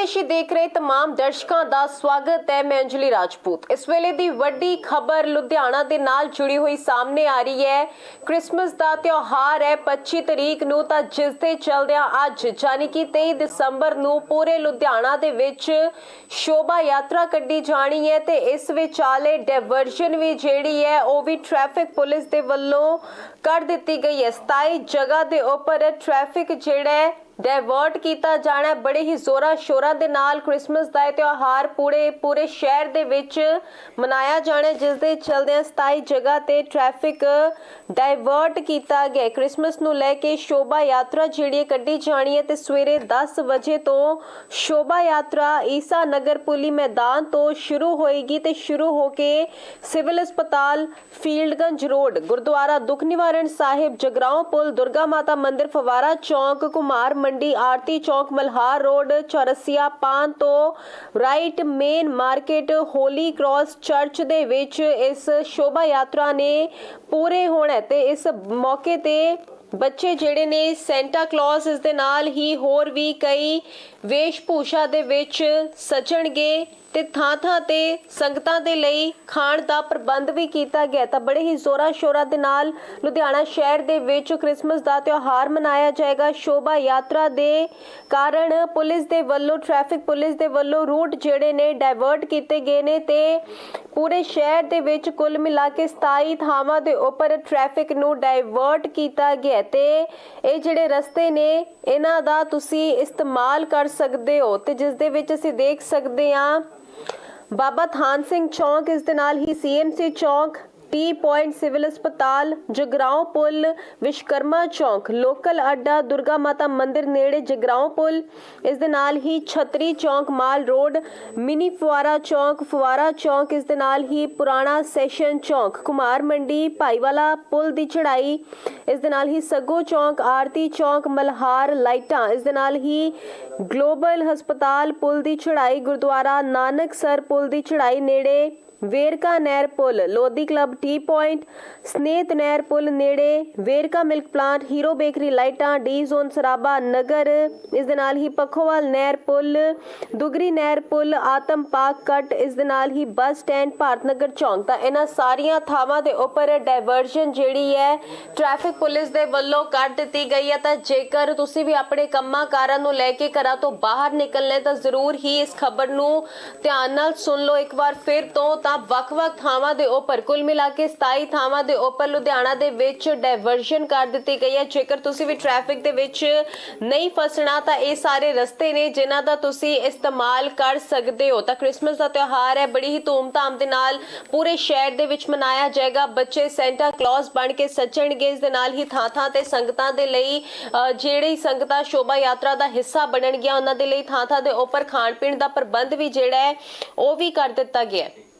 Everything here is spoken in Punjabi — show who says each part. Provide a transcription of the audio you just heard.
Speaker 1: ਦੇਸ਼ ਦੇਖ ਰਹੇ तमाम ਦਰਸ਼ਕਾਂ ਦਾ ਸਵਾਗਤ ਹੈ ਮੈਂ ਅੰਜਲੀ ਰਾਜਪੂਤ ਇਸ ਵੇਲੇ ਦੀ ਵੱਡੀ ਖਬਰ ਲੁਧਿਆਣਾ ਦੇ ਨਾਲ ਜੁੜੀ ਹੋਈ ਸਾਹਮਣੇ ਆ ਰਹੀ ਹੈ ਕ੍ਰਿਸਮਸ ਦਾ ਤਿਉਹਾਰ ਹੈ 25 ਤਰੀਕ ਨੂੰ ਤਾਂ ਜਿਸ ਦੇ ਚਲਦਿਆਂ ਅੱਜ ਯਾਨੀ ਕਿ 23 ਦਸੰਬਰ ਨੂੰ ਪੂਰੇ ਲੁਧਿਆਣਾ ਦੇ ਵਿੱਚ ਸ਼ੋਭਾ ਯਾਤਰਾ ਕੱਢੀ ਜਾਣੀ ਹੈ ਤੇ ਇਸ ਵਿਚਾਲੇ ਡਾਇਵਰਜਨ ਵੀ ਜਿਹੜੀ ਹੈ ਉਹ ਵੀ ਟ੍ਰੈਫਿਕ ਪੁਲਿਸ ਦੇ ਵੱਲੋਂ ਕਰ ਦਿੱਤੀ ਗਈ ਹੈ 27 ਜਗ੍ਹਾ ਦੇ ਉੱਪਰ ਟ੍ਰੈਫਿਕ ਜਿਹੜਾ ਹੈ ਡਾਇਵਰਟ ਕੀਤਾ ਜਾਣਾ ਬੜੇ ਹੀ ਜ਼ੋਰਾਂ ਸ਼ੋਰਾਂ ਦੇ ਨਾਲ ਕ੍ਰਿਸਮਸ ਦਾ ਇਹ ਤਿਉਹਾਰ ਪੂਰੇ ਪੂਰੇ ਸ਼ਹਿਰ ਦੇ ਵਿੱਚ ਮਨਾਇਆ ਜਾਣਾ ਜਿਸ ਦੇ ਚਲਦਿਆਂ 27 ਜਗ੍ਹਾ ਤੇ ਟ੍ਰੈਫਿਕ ਡਾਇਵਰਟ ਕੀਤਾ ਗਿਆ ਹੈ। ਕ੍ਰਿਸਮਸ ਨੂੰ ਲੈ ਕੇ ਸ਼ੋਭਾ ਯਾਤਰਾ ਜਿਹੜੀ ਕੱਢੀ ਜਾਣੀ ਹੈ ਤੇ ਸਵੇਰੇ 10 ਵਜੇ ਤੋਂ ਸ਼ੋਭਾ ਯਾਤਰਾ ਈਸਾ ਨਗਰ ਪੁਲੀ ਮੈਦਾਨ ਤੋਂ ਸ਼ੁਰੂ ਹੋਏਗੀ ਤੇ ਸ਼ੁਰੂ ਹੋ ਕੇ ਸਿਵਲ ਹਸਪਤਾਲ ਫੀਲਡਗੰਜ ਰੋਡ, ਗੁਰਦੁਆਰਾ ਦੁੱਖ ਨਿਵਾਰਨ ਸਾਹਿਬ, ਜਗਰਾਉਂ ਪੁਲ, ਦੁਰਗਾ ਮਾਤਾ ਮੰਦਿਰ, ਫਵਾਰਾ ਚੌਂਕ ਕੁਮਾਰ ਮੰਡੀ ਆਰਤੀ ਚੌਂਕ ਮਲਹਾਰ ਰੋਡ, ਚੌਰਸੀਆ ਪਾਨ ਤੋਂ right main market Holy Cross Church ਦੇ ਵਿੱਚ ਇਸ ਸ਼ੋਭਾ ਯਾਤਰਾ ਨੇ ਪੂਰੇ ਹੋਣਾ ਤੇ ਇਸ ਮੌਕੇ ਤੇ ਬੱਚੇ ਜਿਹੜੇ ਨੇ ਸੈਂਟਾ ਕਲੌਸ ਇਸ ਦੇ ਨਾਲ ਹੀ ਹੋਰ ਵੀ ਕਈ ਵੇਸ਼ ਭੂਸ਼ਾ ਦੇ ਵਿੱਚ ਸਜਣਗੇ। ਤੇ ਥਾਂ ਥਾਂ ਤੇ ਸੰਗਤਾਂ ਦੇ ਲਈ ਖਾਣ ਦਾ ਪ੍ਰਬੰਧ ਵੀ ਕੀਤਾ ਗਿਆ ਤਾਂ ਬੜੇ ਹੀ ਜ਼ੋਰਾਂ ਸ਼ੋਰਾਂ ਦੇ ਨਾਲ ਲੁਧਿਆਣਾ ਸ਼ਹਿਰ ਦੇ ਵਿੱਚ ਕ੍ਰਿਸਮਸ ਦਾ ਤਿਉਹਾਰ ਮਨਾਇਆ ਜਾਏਗਾ। ਸ਼ੋਭਾ ਯਾਤਰਾ ਦੇ ਕਾਰਨ ਪੁਲਿਸ ਦੇ ਵੱਲੋਂ, ਟ੍ਰੈਫਿਕ ਪੁਲਿਸ ਦੇ ਵੱਲੋਂ ਰੂਟ ਜਿਹੜੇ ਨੇ ਡਾਇਵਰਟ ਕੀਤੇ ਗਏ ਨੇ ਤੇ ਪੂਰੇ ਸ਼ਹਿਰ ਦੇ ਵਿੱਚ ਕੁੱਲ ਮਿਲਾ ਕੇ 27 ਥਾਵਾਂ ਦੇ ਉੱਪਰ ਟ੍ਰੈਫਿਕ ਨੂੰ ਡਾਇਵਰਟ ਕੀਤਾ ਗਿਆ ਹੈ ਤੇ ਇਹ ਜਿਹੜੇ ਰਸਤੇ ਨੇ ਇਹਨਾਂ ਦਾ ਤੁਸੀਂ ਇਸਤੇਮਾਲ ਕਰ ਸਕਦੇ ਹੋ ਤੇ ਜਿਸ ਦੇ ਵਿੱਚ ਅਸੀਂ ਦੇਖ ਸਕਦੇ ਹਾਂ ਬਾਬਾ ਥਾਨ ਸਿੰਘ ਚੌਂਕ, ਇਸ ਦੇ ਨਾਲ ਹੀ ਸੀਐਮਸੀ ਚੌਂਕ ਟੀ ਪੁਆਇੰਟ ਸਿਵਲ ਹਸਪਤਾਲ, ਜਗਰਾਉਂ ਪੁਲ, ਵਿਸ਼ਕਰਮਾ ਚੌਂਕ, ਲੋਕਲ ਅੱਡਾ, ਦੁਰਗਾ ਮਾਤਾ ਮੰਦਿਰ ਨੇੜੇ ਜਗਰਾਉਂ ਪੁਲ। ਇਸ ਦੇ ਨਾਲ ਹੀ ਛਤਰੀ ਚੌਂਕ, ਮਾਲ ਰੋਡ, ਮਿਨੀ ਫੁਆਰਾ ਚੌਂਕ ਫੁਆਰਾ ਚੌਂਕ, ਇਸ ਦੇ ਨਾਲ ਹੀ ਪੁਰਾਣਾ ਸੈਸ਼ਨ ਚੌਂਕ, ਕੁਮਾਰ ਮੰਡੀ, ਭਾਈਵਾਲਾ ਪੁਲ ਦੀ ਚੜਾਈ ਇਸ ਦੇ ਨਾਲ ਹੀ ਸੱਗੋ ਚੌਂਕ, ਆਰਤੀ ਚੌਂਕ, ਮਲਹਾਰ ਲਾਈਟਾਂ, ਇਸ ਦੇ ਨਾਲ ਹੀ ਗਲੋਬਲ ਹਸਪਤਾਲ ਪੁਲ ਦੀ ਚੜਾਈ ਗੁਰਦੁਆਰਾ ਨਾਨਕ ਸਰ ਪੁਲ ਦੀ ਚੜਾਈ ਨੇੜੇ। ਵੇਰਕਾ ਨਹਿਰ ਪੁਲ, Lodhi club T point, Sanet ਨਹਿਰ ਪੁਲ ਨੇੜੇ, Verka milk plant, Hero bakery ਲਾਈਟਾਂ, ਡੀ ਜ਼ੋਨ ਸਰਾਬਾ ਨਗਰ, ਇਸ ਦੇ ਨਾਲ ਹੀ ਪਖੋਵਾਲ ਨਹਿਰ ਪੁਲ, ਦੁਗਰੀ ਨਹਿਰ ਪੁਲ, ਆਤਮ ਪਾਕ ਕੱਟ, ਇਸ ਦੇ ਨਾਲ ਹੀ ਬੱਸ ਸਟੈਂਡ, ਭਾਰਤ ਨਗਰ ਚੌਂਕ। ਤਾਂ ਇਹਨਾਂ ਸਾਰੀਆਂ ਥਾਵਾਂ ਦੇ ਉੱਪਰ ਡਾਇਵਰਜਨ ਜਿਹੜੀ ਹੈ, ਟ੍ਰੈਫਿਕ ਪੁਲਿਸ ਦੇ ਵੱਲੋਂ ਕਰ ਦਿੱਤੀ ਗਈ ਹੈ। ਤਾਂ ਜੇਕਰ ਤੁਸੀਂ ਵੀ ਆਪਣੇ ਕੰਮਾਂ ਕਾਰਾਂ ਨੂੰ ਲੈ ਕੇ ਘਰਾਂ ਤੋਂ ਬਾਹਰ ਨਿਕਲਣਾ, ਤਾਂ ਜ਼ਰੂਰ ਹੀ ਇਸ ਖਬਰ ਨੂੰ ਧਿਆਨ ਨਾਲ ਸੁਣ ਲਓ। ਇੱਕ ਵਾਰ ਫਿਰ ਤੋਂ ਤਾਂ ਵੱਖ-ਵੱਖ ਥਾਵਾਂ ਦੇ ਉੱਪਰ, ਕੁੱਲ ਮਿਲਾ ਕੇ 27 ਥਾਵਾਂ ਦੇ ਉੱਪਰ ਲੁਧਿਆਣਾ ਦੇ ਵਿੱਚ ਡਾਇਵਰਸ਼ਨ ਕਰ ਦਿੱਤੀ ਗਈ ਹੈ। ਜੇਕਰ ਤੁਸੀਂ ਵੀ ਟ੍ਰੈਫਿਕ ਦੇ ਵਿੱਚ ਨਹੀਂ ਫਸਣਾ, ਤਾਂ ਇਹ ਸਾਰੇ ਰਸਤੇ ਨੇ ਜਿਨ੍ਹਾਂ ਦਾ ਤੁਸੀਂ ਇਸਤੇਮਾਲ ਕਰ ਸਕਦੇ ਹੋ। ਤਾਂ ਕ੍ਰਿਸਮਸ ਦਾ ਤਿਉਹਾਰ ਹੈ, ਬੜੀ ਹੀ ਧੂਮਧਾਮ ਦੇ ਨਾਲ ਪੂਰੇ ਸ਼ਹਿਰ ਦੇ ਵਿੱਚ ਮਨਾਇਆ ਜਾਏਗਾ। ਬੱਚੇ ਸੈਂਟਾ ਕਲੌਸ ਬਣ ਕੇ ਸੱਜਣਗੇ। ਇਸ ਦੇ ਨਾਲ ਹੀ ਥਾਂ-ਥਾਂ ਤੇ ਸੰਗਤਾਂ ਦੇ ਲਈ ਜਿਹੜੀ ਸੰਗਤਾਂ ਸ਼ੋਭਾ ਯਾਤਰਾ ਦਾ ਹਿੱਸਾ ਬਣਨਗੀਆਂ, ਉਹਨਾਂ ਦੇ ਲਈ ਥਾਂ-ਥਾਂ ਦੇ ਉੱਪਰ ਖਾਣ ਪੀਣ ਦਾ ਪ੍ਰਬੰਧ ਵੀ ਜਿਹੜਾ ਹੈ, ਉਹ ਵੀ ਕਰ ਦਿੱਤਾ ਗਿਆ ਹੈ।